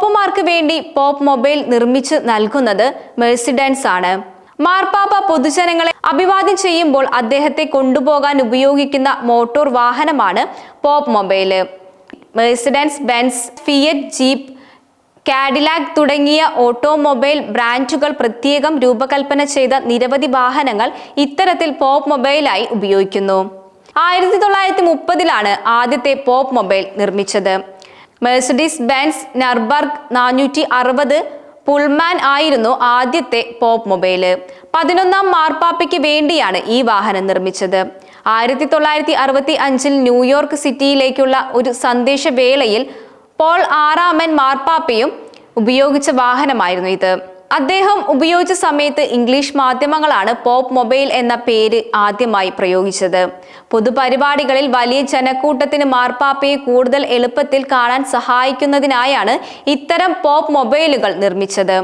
പോപ്പുമാർക്ക് വേണ്ടി pop mobile നിർമ്മിച്ച് നൽകുന്നത് മെഴ്സിഡൻസ് ആണ്. മാർപ്പാപ്പ പൊതുജനങ്ങളെ അഭിവാദ്യം ചെയ്യുമ്പോൾ അദ്ദേഹത്തെ കൊണ്ടുപോകാൻ ഉപയോഗിക്കുന്ന മോട്ടോർ വാഹനമാണ് pope mobile. Mercedes Benz Fiat jeep Cadillac തുടങ്ങിയ ഓട്ടോമൊബൈൽ ബ്രാൻഡുകൾ പ്രത്യേകം രൂപകൽപ്പന ചെയ്ത നിരവധി വാഹനങ്ങൾ ഇത്തരത്തിൽ പോപ്പ് മൊബൈലായി ഉപയോഗിക്കുന്നു. ആയിരത്തി തൊള്ളായിരത്തി മുപ്പതിലാണ് ആദ്യത്തെ പോപ്പ് മൊബൈൽ നിർമ്മിച്ചത്. മെഴ്സഡീസ് ബെൻസ് നർബർഗ് നാനൂറ്റി അറുപത് പുൾമാൻ ആയിരുന്നു ആദ്യത്തെ പോപ്പ് മൊബൈൽ പതിനൊന്നാം മാർപ്പാപ്പയ്ക്ക് വേണ്ടിയാണ് ഈ വാഹനം നിർമ്മിച്ചത്. ആയിരത്തി തൊള്ളായിരത്തി അറുപത്തി അഞ്ചിൽ ന്യൂയോർക്ക് സിറ്റിയിലേക്കുള്ള ഒരു സന്ദേശവേളയിൽ പോൾ ആറാമൻ മാർപ്പാപ്പയും ഉപയോഗിച്ച വാഹനമായിരുന്നു ഇത്. അദ്ദേഹം ഉപയോഗിച്ച സമയത്ത് ഇംഗ്ലീഷ് മാധ്യമങ്ങളാണ് പോപ്പ് മൊബൈൽ എന്ന പേര് ആദ്യമായി പ്രയോഗിച്ചത്. പൊതുപരിപാടികളിൽ വലിയ ജനക്കൂട്ടത്തിന് മാർപ്പാപ്പയെ കൂടുതൽ എളുപ്പത്തിൽ കാണാൻ സഹായിക്കുന്നതിനായാണ് ഇത്തരം പോപ്പ് മൊബൈലുകൾ നിർമ്മിച്ചത്.